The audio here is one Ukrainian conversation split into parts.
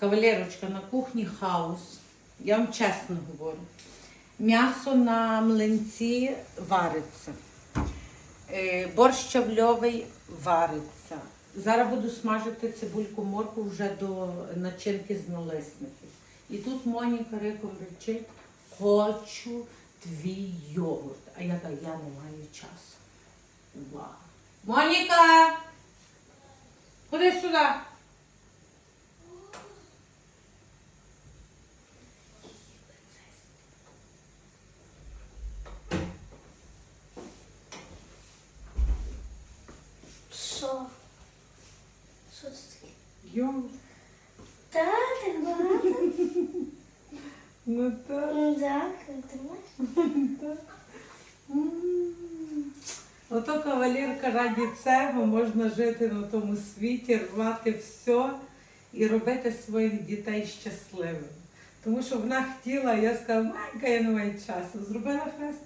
Кавалерочка, на кухні хаос. Я вам чесно говорю. М'ясо на млинці вариться. Е, Борщ чавльовий вариться. Зараз буду смажити цибульку морку вже до начинки з налисників. І тут Моніка Риком речить, хочу твій йогурт. А я кажу, я не маю часу. Увага. Моніка! Ходи сюди. Що? Що це таке? Йогурт. Та, так багато. Ну так. Ну, ти маєш? М. Ото кавалерка раді цього можна жити на тому світі, рвати все і робити своїх дітей щасливими. Тому що вона хотіла, я сказала, Майка, я не маю часу. Зробила хрест.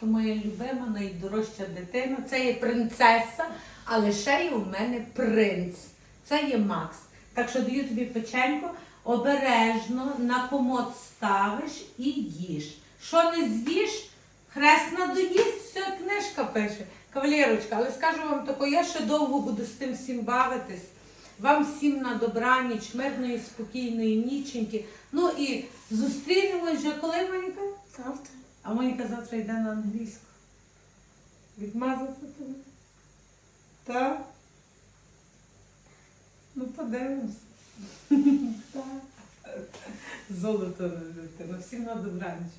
То моя любима, найдорожча дитина. Це є принцеса, але ще є у мене принц. Це є Макс. Так що даю тобі печенько, обережно на комод ставиш і їж. Що не з'їш, хрест надоїсть, все, книжка пише. Кавалерочка, але скажу вам тако, я ще довго буду з тим всім бавитись. Вам всім на добраніч, мирної, спокійної ніченьки. Ну і зустрінемось вже коли, Моніка? Завтра. А Моніка завтра йде на англійську. Відмазати тебе? Так? Ну, подивимось. Так. Золото дитина. Всім на добраніч.